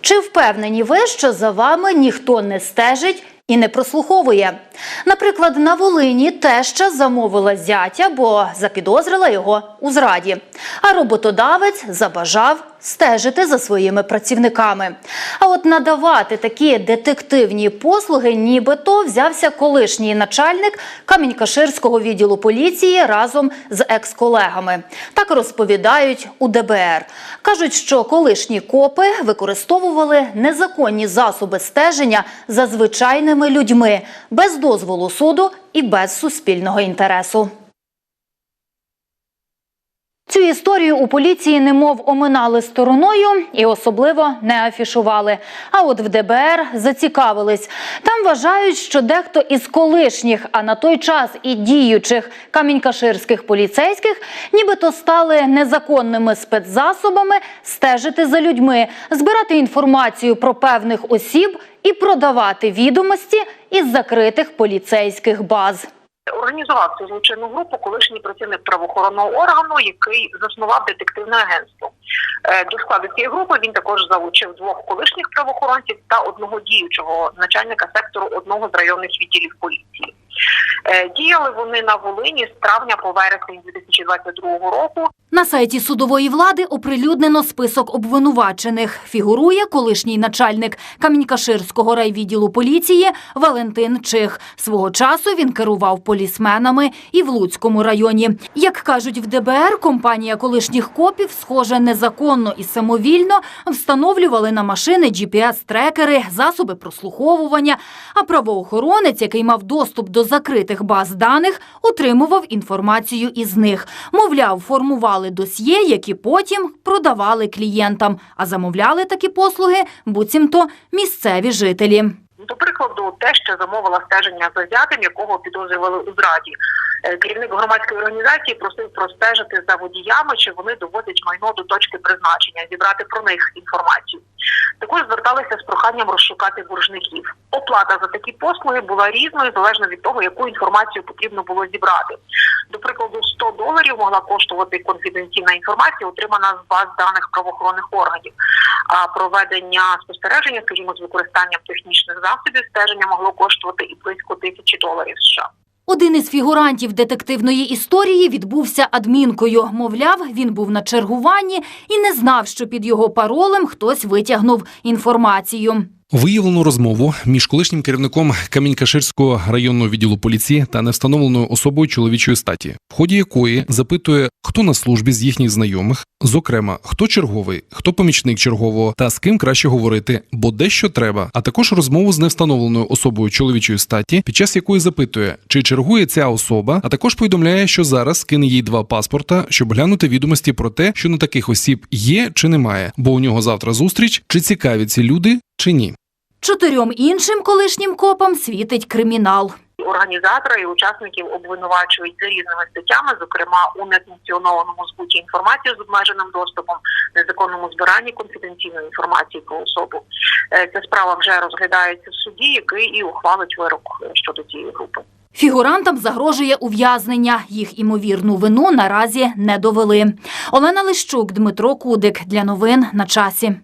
Чи впевнені ви, що за вами ніхто не стежить і не прослуховує? Наприклад, на Волині теща замовила зятя, бо запідозрила його у зраді. А роботодавець забажав стежити за своїми працівниками. А от надавати такі детективні послуги, нібито взявся колишній начальник Камінь-Каширського відділу поліції разом з екс-колегами. Так розповідають у ДБР. Кажуть, що колишні копи використовували незаконні засоби стеження за звичайними людьми без дозволу суду і без суспільного інтересу. Цю історію у поліції немов оминали стороною і особливо не афішували. А от в ДБР зацікавились. Там вважають, що дехто із колишніх, а на той час і діючих камінькаширських поліцейських, нібито стали незаконними спецзасобами стежити за людьми, збирати інформацію про певних осіб і продавати відомості із закритих поліцейських баз. Організував цю злочинну групу колишній працівник правоохоронного органу, який заснував детективне агентство. Е, До складу цієї групи він також залучив двох колишніх правоохоронців та одного діючого начальника сектору одного з районних відділів поліції. Е, Діяли вони на Волині з травня по вересень 2022 року. На сайті судової влади оприлюднено список обвинувачених. Фігурує колишній начальник Камінькаширського райвідділу поліції Валентин Чих. Свого часу він керував полісменами і в Луцькому районі. Як кажуть в ДБР, компанія колишніх копів, схоже, незаконно і самовільно встановлювали на машини GPS-трекери, засоби прослуховування. А правоохоронець, який мав доступ до закритих баз даних, отримував інформацію із них. Мовляв, формували досьє, які потім продавали клієнтам, а замовляли такі послуги буцімто місцеві жителі. До прикладу, те, що замовила стеження за зятем, якого підозрювали у зраді. Е, Керівник громадської організації просив простежити за водіями, чи вони доводять майно до точки призначення, зібрати про них інформацію. Також зверталися з проханням розшукати боржників. Оплата за такі послуги була різною залежно від того, яку інформацію потрібно було зібрати. До прикладу, 100 доларів могла коштувати конфіденційна інформація, отримана з баз даних правоохоронних органів. А проведення спостереження, скажімо, з використанням технічних засобів стеження могло коштувати і близько тисячі доларів США. Один із фігурантів детективної історії відбувся адмінкою. Мовляв, він був на чергуванні і не знав, що під його паролем хтось витягнув інформацію. Виявлено розмову між колишнім керівником Камінь-Каширського районного відділу поліції та невстановленою особою чоловічої статі, в ході якої запитує, хто на службі з їхніх знайомих, зокрема, хто черговий, хто помічник чергового та з ким краще говорити, бо дещо треба, а також розмову з невстановленою особою чоловічої статі, під час якої запитує, чи чергує ця особа, а також повідомляє, що зараз кине їй два паспорта, щоб глянути відомості про те, що на таких осіб є чи немає, бо у нього завтра зустріч, чи цікаві ці люди, чи ні. Чотирьом іншим колишнім копам світить кримінал. Організатора і учасників обвинувачують за різними статтями, зокрема у несанкціонованому збуті інформації з обмеженим доступом, незаконному збиранні конфіденційної інформації про особу. Е, Ця справа вже розглядається в суді, який і ухвалить вирок е, щодо цієї групи. Фігурантам загрожує ув'язнення. Їх імовірну вину наразі не довели. Олена Лищук, Дмитро Кудик. Для новин на часі.